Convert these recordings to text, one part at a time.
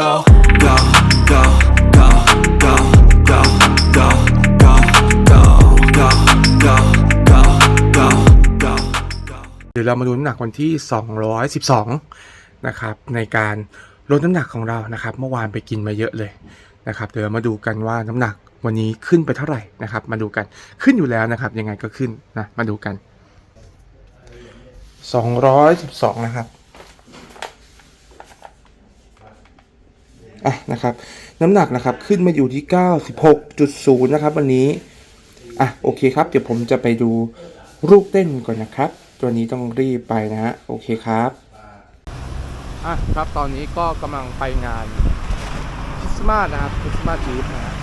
go, go, go, go, go, go, go, go, go, go, go, go, go, go, เดี๋ยวเรามาดูน้ำหนักวันที่ 212 นะครับ ในการลดน้ำหนักของเรานะครับ เมื่อวานไปกินมาเยอะเลยนะครับ เดี๋ยวมาดูกันว่าน้ำหนักวันนี้ขึ้นไปเท่าไหร่นะครับ มาดูกันขึ้นอยู่แล้วนะครับ ยังไงก็ขึ้นนะมาดูกัน 212 นะครับ อะนะครับน้ำหนักนะครับขึ้นมาอยู่ที่ 96.0 นะครับวันนี้อะโอเคครับ เดี๋ยวผมจะไปดูรูปเต้นก่อนนะครับ ตัวนี้ต้องรีบไปนะฮะโอเคครับอะครับตอนนี้ก็กำลังไปงานคริสต์มาสนะครับคริสต์มาสจีฟนะฮะ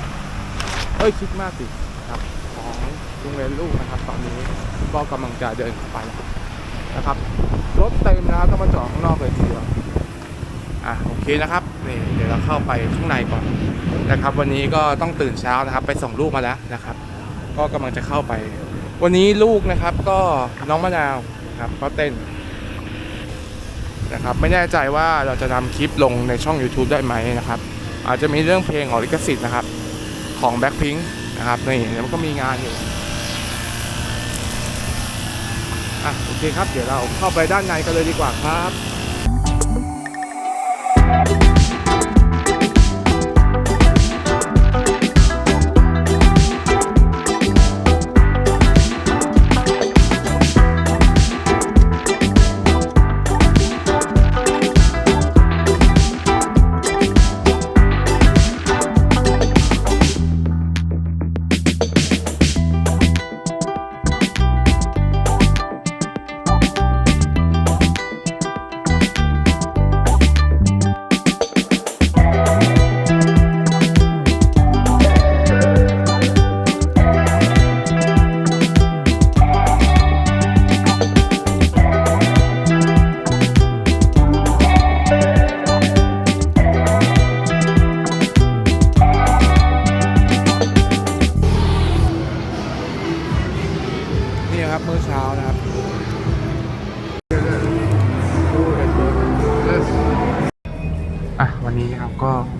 เอ้ยคริสต์มาสสิครับของโรงเรียนลูกนะครับ ตอนนี้ก็กำลังจะเดินไปนะครับรถเต็มนะครับต้องมาจอดข้างนอกเลยทีเดียวอะโอเคนะครับ นี่เดี๋ยวเราเข้าไปข้างในก่อนนะครับ วันนี้ก็ต้องตื่นเช้านะครับ ไปส่งลูกมาแล้วนะครับ ก็กำลังจะเข้าไป วันนี้ลูกนะครับก็น้องมะนาวนะครับก็เต้นนะครับไม่แน่ใจว่าเราจะนำคลิปลงในช่อง YouTube ได้ไหมนะครับ อาจจะมีเรื่องเพลงของลิขสิทธิ์นะครับ ของ Blackpink นะครับนี่แล้วมันก็มีงานอยู่อะโอเคครับ เดี๋ยวเราเข้าไปด้านในกันเลยดีกว่าครับ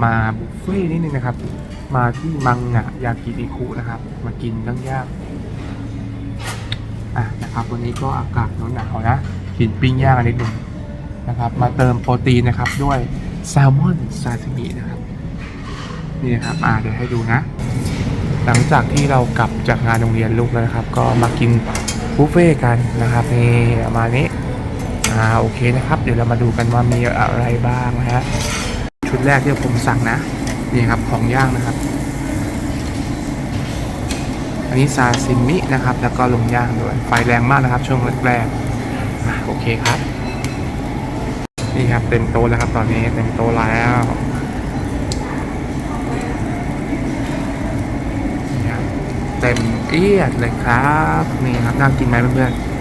มาบุฟเฟ่ต์นิดนึงนะครับ มาที่มังงะยากินิคุนะครับ มากินย่างย่างอะนะครับ วันนี้ก็อากาศหนาวนะกินปิ้งย่างนนิดนึงนะครับ มาเติมโปรตีนนะครับด้วยแซลมอนซาซิมินะครับนี่นะครับอ่าเดี๋ยวให้ดูนะ หลังจากที่เรากลับจากงานโรงเรียนลูกแล้วนะครับ ก็มากินบุฟเฟ่ต์กันนะครับนี่ประมาณนี้อ่าโอเคนะครับ เดี๋ยวเรามาดูกันว่ามีอะไรบ้างนะฮะ ชุดแรกที่ผมสั่งนะ นี่ครับของย่างนะครับ อันนี้ซาซิมินะครับ แล้วก็ลงย่างด้วย ไฟแรงมากนะครับ ช่วงแรกๆโอเคครับ นี่ครับเต็มโตะแล้วครับ ตอนนี้เต็มโตะแล้วนี่ครับเต็มเอียดเลยครับ นี่ครับน่ากินไหมเพื่อนอ่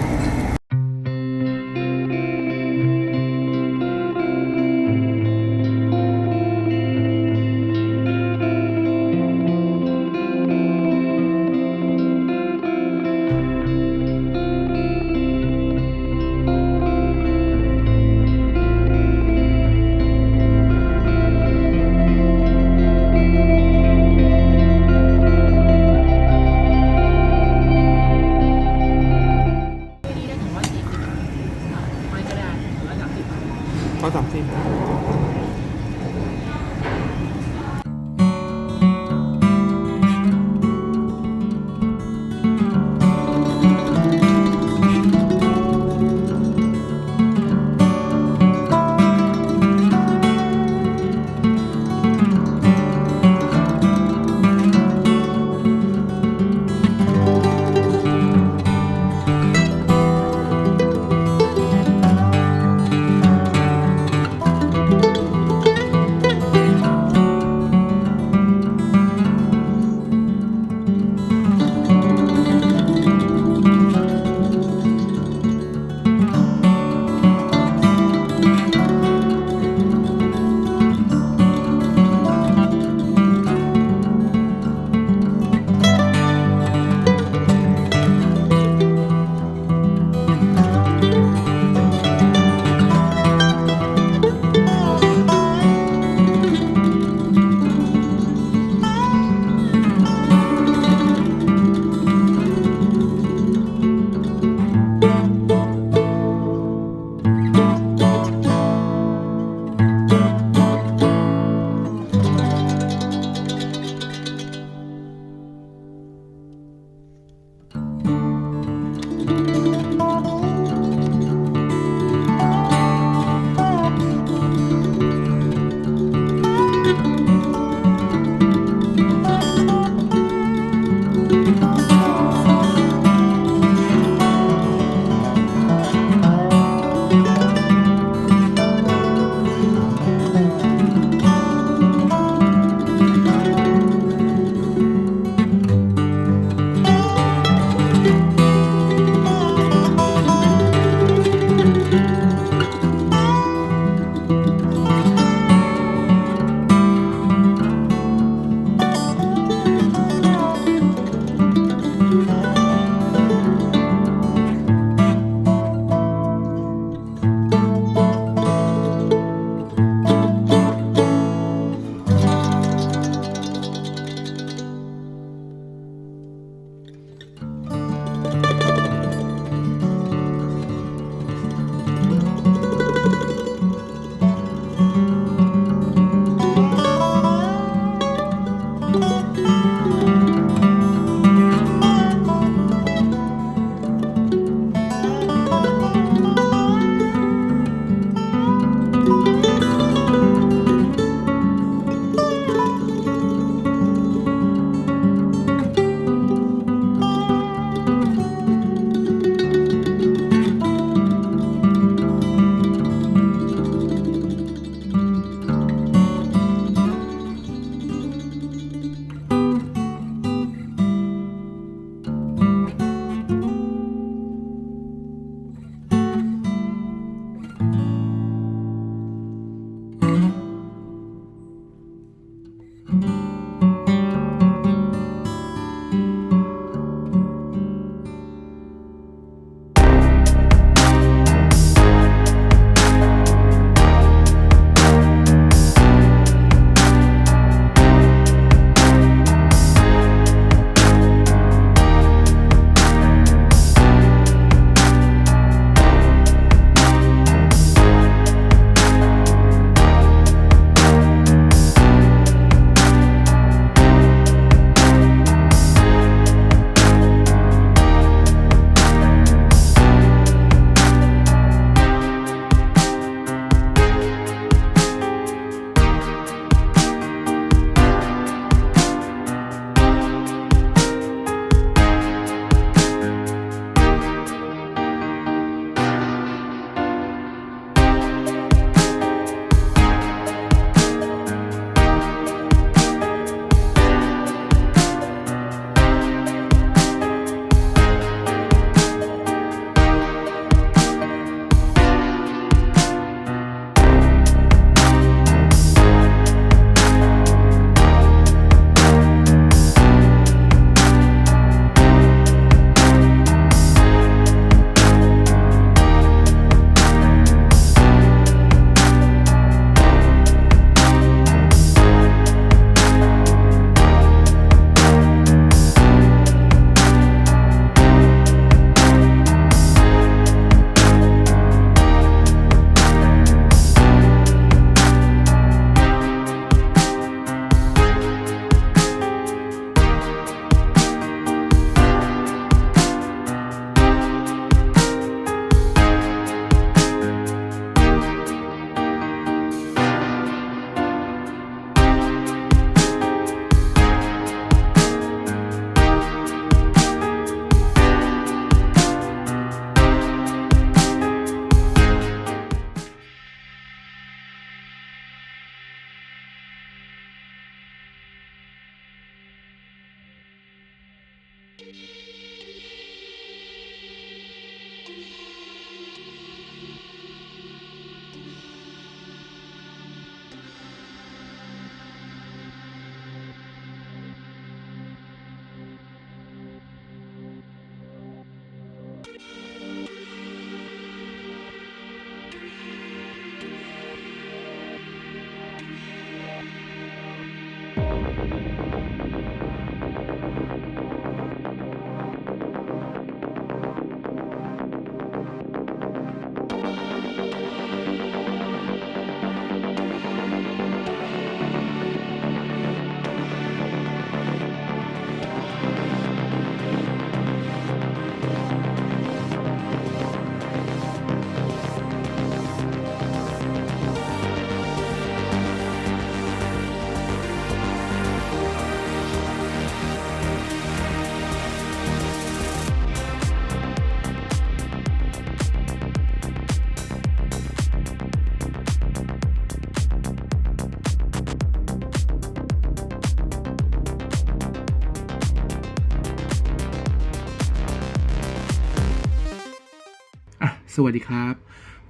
สวัสดีครับ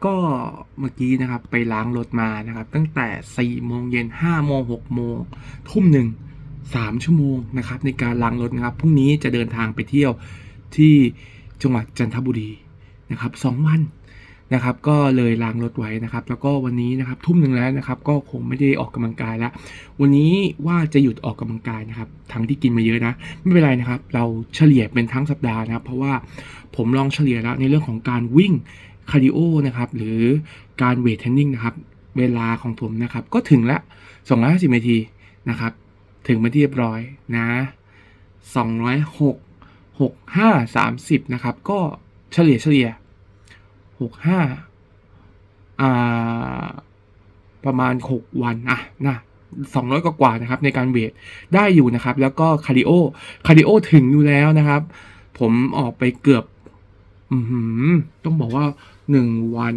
ก็เมื่อกี้นะครับไปล้างรถมานะครับ ตั้งแต่4โมงเย็น5โมง6โมงทุ่มหนึ่ง3ชั่วโมงนะครับ ในการล้างรถนะครับพรุ่งนี้จะเดินทางไปเที่ยวที่จังหวัดจันทบุรีนะครับสองวัน นะครับก็เลยล้างรถไว้นะครับ แล้วก็วันนี้นะครับทุ่มหนึ่งแล้วนะครับ ก็คงไม่ได้ออกกำลังกายแล้ว วันนี้ว่าจะหยุดออกกำลังกายนะครับทั้งที่กินมาเยอะนะไม่เป็นไรนะครับ เราเฉลี่ยเป็นทั้งสัปดาห์นะครับ เพราะว่าผมลองเฉลี่ยแล้วในเรื่องของการวิ่งคาร์ดิโอนะครับหรือการเวทเทรนนิ่งนะครับเวลาของผมนะครับ ก็ถึงละ250นาทีนะครับ ถึงมาที่เรียบร้อยนะ206 65 30นะครับ ก็เฉลี่ยเฉลี่ย 65อ่าประมาณ 6 วันอะนะ200กว่ากว่านะครับในการเวทได้อยู่นะครับ แล้วก็คาริโอคาริโอถึงอยู่แล้วนะครับ ผมออกไปเกือบอือหือต้องบอกว่า 1 วัน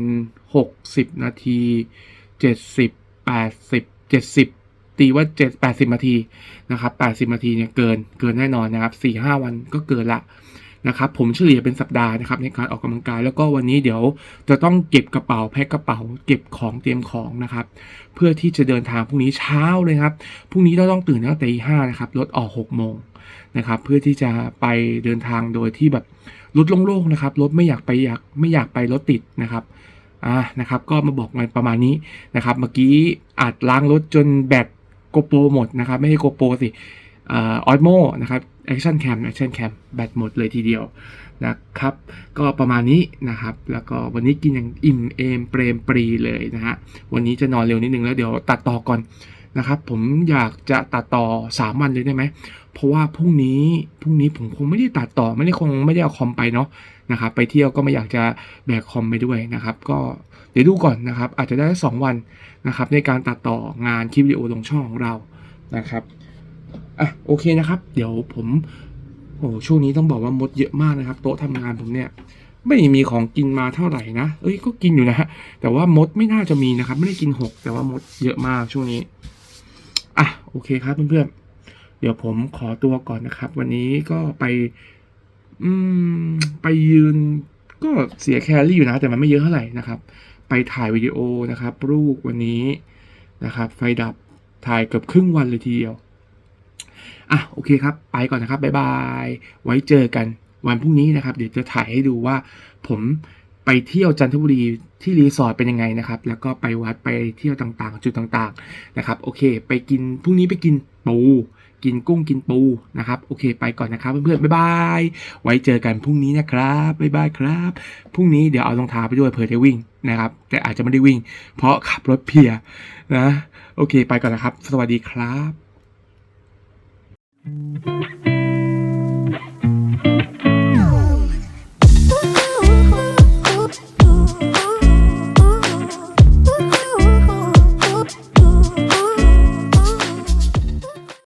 60 นาที 70 80 70 ตีว่า 7 80 นาทีนะครับ 80 นาทีเนี่ยเกินเกินแน่นอนนะครับ 4-5 วันก็เกินละ นะครับผมเฉลี่ยเป็นสัปดาห์นะครับในการออกกำลังกาย แล้วก็วันนี้เดี๋ยวจะต้องเก็บกระเป๋าแพ็คกระเป๋า เก็บของเตรียมของนะครับเพื่อที่จะเดินทางพรุ่งนี้เช้าเลยครับพรุ่งนี้เราต้องตื่นตั้งแต่ตีห้านะครับรถออกหกโมงนะครับเพื่อที่จะไปเดินทางโดยที่แบบรถโล่งๆนะครับรถไม่อยากไปอยากไม่อยากไปรถติดนะครับอ่านะครับก็มาบอกมาประมาณนี้นะครับเมื่อกี้อัดล้างรถจนแบตโกโปรหมดนะครับไม่ใช่โกโปรสิ ออสโมนะครับแอคชั่นแคมแอคชั่นแคมแบตหมดเลยทีเดียวนะครับ ก็ประมาณนี้นะครับ แล้วก็วันนี้กินอย่างอิ่มเอมเปรมปรีเลยนะฮะวันนี้จะนอนเร็วนิดนึงแล้วเดี๋ยวตัดต่อก่อนนะครับ ผมอยากจะตัดต่อ 3 วันเลยได้ไหม เพราะว่าพรุ่งนี้พรุ่งนี้ผมคงไม่ได้ตัดต่อไม่ได้คงไม่ได้เอาคอมไปเนาะนะครับ ไปเที่ยวก็ไม่อยากจะแบกคอมไปด้วยนะครับ ก็เดี๋ยวดูก่อนนะครับ อาจจะได้2วันนะครับในการตัดต่องานคลิปวิดีโอลงช่องของเรานะครับ อะโอเคนะครับ เดี๋ยวผมโอ้ช่วงนี้ต้องบอกว่ามดเยอะมากนะครับ โต๊ะทำงานผมเนี่ย ไม่มีของกินมาเท่าไหร่นะเอ้ยก็กินอยู่นะฮะแต่ว่ามดไม่น่าจะมีนะครับ ไม่ได้กินหกแต่ว่ามดเยอะมากช่วงนี้อะโอเคครับเพื่อนๆเดี๋ยวผมขอตัวก่อนนะครับ วันนี้ก็ไป อืม ไปยืน ก็เสียแคลรี่อยู่นะ แต่มันไม่เยอะเท่าไหร่นะครับ ไปถ่ายวิดีโอนะครับรูปวันนี้นะครับ ไฟดับถ่ายเกือบครึ่งวันเลยทีเดียว อะโอเคครับ ไปก่อนนะครับ บ๊ายบาย ไว้เจอกันวันพรุ่งนี้นะครับ เดี๋ยวจะถ่ายให้ดูว่า ผมไปเที่ยวจันทบุรีที่รีสอร์ทเป็นยังไงนะครับ แล้วก็ไปวัดไปเที่ยวต่างๆ จุดต่างๆนะครับ โอเค ไปกินพรุ่งนี้ไปกินปูกินกุ้งกินปูนะครับ โอเคไปก่อนนะครับเพื่อนๆบ๊ายบายไว้เจอกันพรุ่งนี้นะครับบ๊ายบายครับพรุ่งนี้เดี๋ยวเอารองเท้าไปด้วยเผื่อได้วิ่งนะครับ แต่อาจจะไม่ได้วิ่ง เพราะขับรถเพียนะ โอเค ไปก่อนนะครับ สวัสดีครับ Mm-hmm.